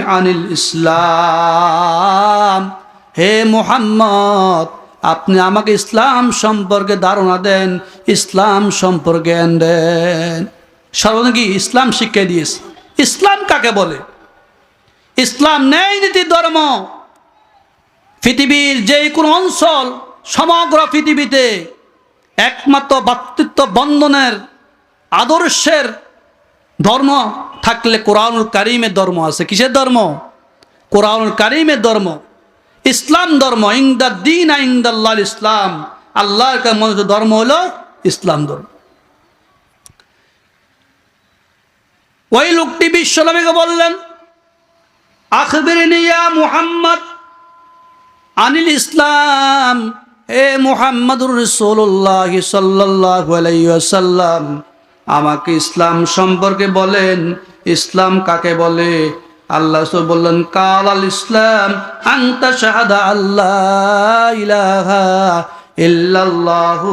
আনিল ইসলাম? হে মুহাম্মদ, আপনি আমাকে ইসলাম সম্পর্কে ধারণা দেন, ইসলাম সম্পর্কে দেন। সর্বদা কি ইসলাম শিক্ষা দিয়েছে। ইসলাম কাকে বলে? ইসলাম ন্যায় নীতি ধর্ম। পৃথিবীর যে কোনো অঞ্চল সমগ্র পৃথিবীতে একমাত্র ভাতৃত্ব বন্ধনের আদর্শের ধর্ম থাকলে কোরআনুল কারিমের ধর্ম আছে। কিসের ধর্ম? কোরআনুল কারিমের ধর্ম। ইসলাম ধর্ম। ইংদা দিন ইংদাল্লাহ ইসলাম। আল্লাহর মনোনীত ধর্ম হলো ইসলাম ধর্ম। ওই লোকটি বিশ্বনবীকে বললেন, আখবিরিনি ইয়া মুহাম্মদ আনিল ইসলাম। হে মুহাম্মদুর রসুল্লাহ ওয়াসাল্লাম, আমাকে ইসলাম সম্পর্কে বলেন। ইসলাম কাকে বলে? আল্লাহ বললেন কাল আল ইসলাম, আন্তা শাহাদা আল্লাহ ইলাহা ইল্লাল্লাহু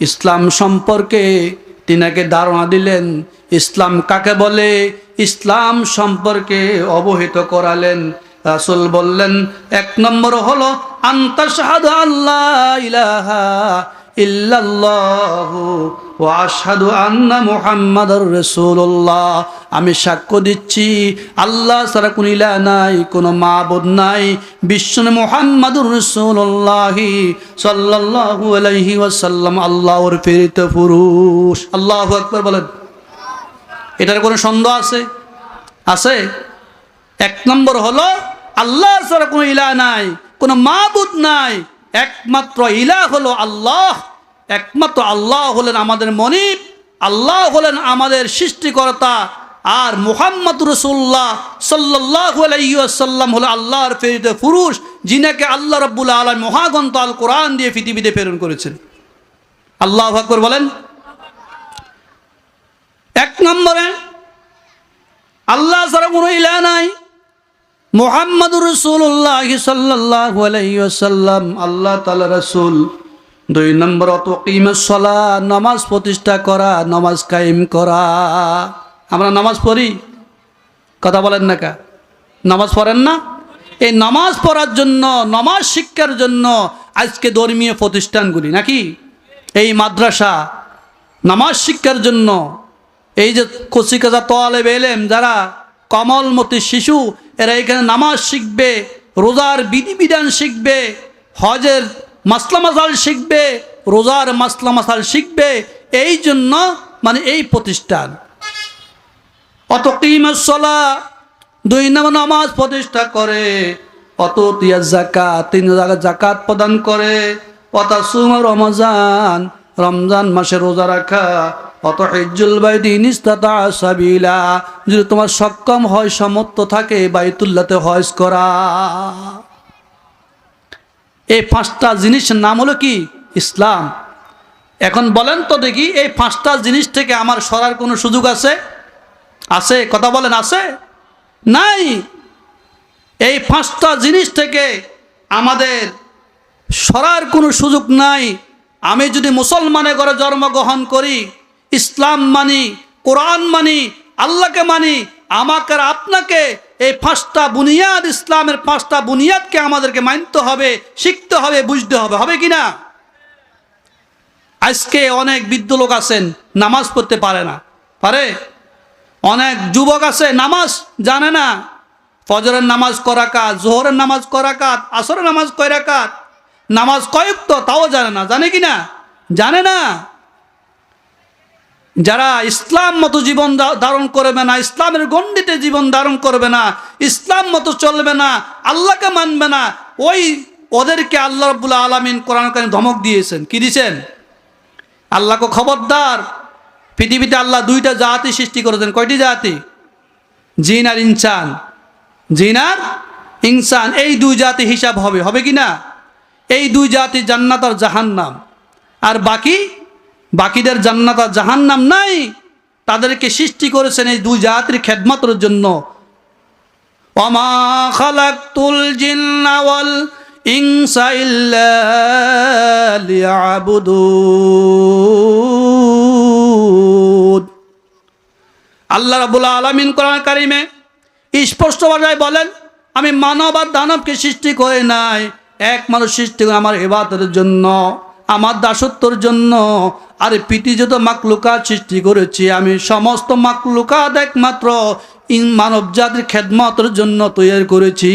ইসলাম সম্পর্কে তিনাকে ধারণা দিলেন, ইসলাম কাকে বলে? ইসলাম সম্পর্কে অবহিত করালেন। রাসুল বললেন, এক নম্বর হলো আন্তা আল্লাহ ইলাহা আমি সাক্ষ্য দিচ্ছি, আল্লাহ ছাড়া কোনো ইলাহ নাই, কোনো মাবুদ নাই। বিশ্বনে মুহাম্মাদুর রাসূলুল্লাহ সাল্লাল্লাহু আলাইহি ওয়াসাল্লাম আল্লাহর প্রেরিত পুরুষ। আল্লাহু আকবার বলেন। এটার কোনো সন্দেহ আছে? আছে? এক নম্বর হলো, আল্লাহ ছাড়া কোনো ইলা নাই, কোনো মাবুদ নাই একমাত্র ইলা হলো আল্লাহ, একমাত্র আল্লাহ হলেন আমাদের মনিব, আল্লাহ হলেন আমাদের সৃষ্টিকর্তা, আর মুহাম্মদ রসুল্লাহ সাল্লাহ আলাইসাল্লাম হলো আল্লাহর প্রেরিত পুরুষ, যিনাকে আল্লাহ রব্বুল আলম মহাগন্ত আল কোরআন দিয়ে পৃথিবীতে প্রেরণ করেছেন। আল্লাহ আকবর বলেন। এক নম্বরে, আল্লাহ ছাড়া কোনো ইলা নাই। মোহাম্মদুর রসুল্লাহ সাল্লাহ আল্লাহ তালা রসুল। দুই নম্বর নমাজ প্রতিষ্ঠা করা, নামাজ কায়েম করা। আমরা নামাজ পড়ি? কথা বলেন না কা? নামাজ পড়েন না? এই নামাজ পড়ার জন্য, নামাজ শিক্ষার জন্য আজকে ধর্মীয় প্রতিষ্ঠানগুলি নাকি? এই মাদ্রাসা, নামাজ শিক্ষার জন্য, এই যে কচিকাজা তোয়ালে বেলেম যারা কমলমতি শিশু এরা এখানে নামাজ শিখবে, রোজার বিধিবিধান শিখবে, হজের মাসলা মাসাল শিখবে, রোজার মাসলা মাসাল শিখবে, এই জন্য মানে এই প্রতিষ্ঠান। অত কিমসলা দুই নম্বর নামাজ প্রতিষ্ঠা করে অত তিয়া জাকাত তিন জায়গা জাকাত প্রদান করে, অত সুম রমজান রমজান মাসে রোজা রাখা অত হিজুল বাইদি নিস্তাতা সাবিলা। যদি তোমার সক্ষম হয় সমর্থ থাকে, বাইতুল্লাতে হজ করা। এই পাঁচটা জিনিসের নাম হলো কি? ইসলাম। এখন বলেন তো দেখি, এই পাঁচটা জিনিস থেকে আমার সরার কোনো সুযোগ আছে? আছে? কথা বলেন, আছে? নাই। এই পাঁচটা জিনিস থেকে আমাদের সরার কোনো সুযোগ নাই। আমি যদি মুসলমানের ঘরে জন্মগ্রহণ করি ইসলাম মানি, কোরআন মানি, আল্লাহকে মানি, আমাকে আপনাকে এই পাঁচটা বুনিয়াদ, ইসলামের পাঁচটা বুনিয়াদকে আমাদেরকে মানতে হবে, শিখতে হবে, বুঝতে হবে। হবে কি না? আজকে অনেক বৃদ্ধ লোক আছেন, নামাজ পড়তে পারে না। পারে? অনেক যুবক আছে, নামাজ জানে না। ফজরের নামাজ করা কাজ, জোহরের নামাজ করা কাজ, আসরের নামাজ কয়রা কাজ। নামাজ কয়েক তো, তাও জানে না। জানে কি না? জানে না। যারা ইসলাম মতো জীবন ধারণ করবে না, ইসলামের গণ্ডিতে জীবন ধারণ করবে না, ইসলাম মতো চলবে না, আল্লাহকে মানবে না, ওই ওদেরকে আল্লাহ রব্বুল আলমিন কোরআন কানে ধমক দিয়েছেন। কি দিয়েছেন আল্লাহকে খবরদার। পৃথিবীতে আল্লাহ দুইটা জাতি সৃষ্টি করেছেন। কয়টি জাতি? জিন আর ইনসান। জিন আর ইনসান। এই দুই জাতি হিসাব হবে। হবে কি না এই দুই জাতি জান্নাত আর জাহান্নাম। আর বাকি বাকিদের জান্নাত আর জাহান্নাম নাই। তাদেরকে সৃষ্টি করেছেন এই দুই জাতির খেদমতের জন্য। আল্লাহ রাবুল আলমিন কোরআন কারিমে স্পষ্ট ভাষায় বলেন, আমি মানব আর দানবকে সৃষ্টি করে নাই, এক মানুষ সৃষ্টি করে আমার এবাদের জন্য। আমার দাসত্বর জন্য আর পিটি যত মাকলুকা সৃষ্টি করেছি, আমি সমস্ত মাকলুকাত একমাত্র মানব জাতির খেদমতের জন্য তৈরি করেছি।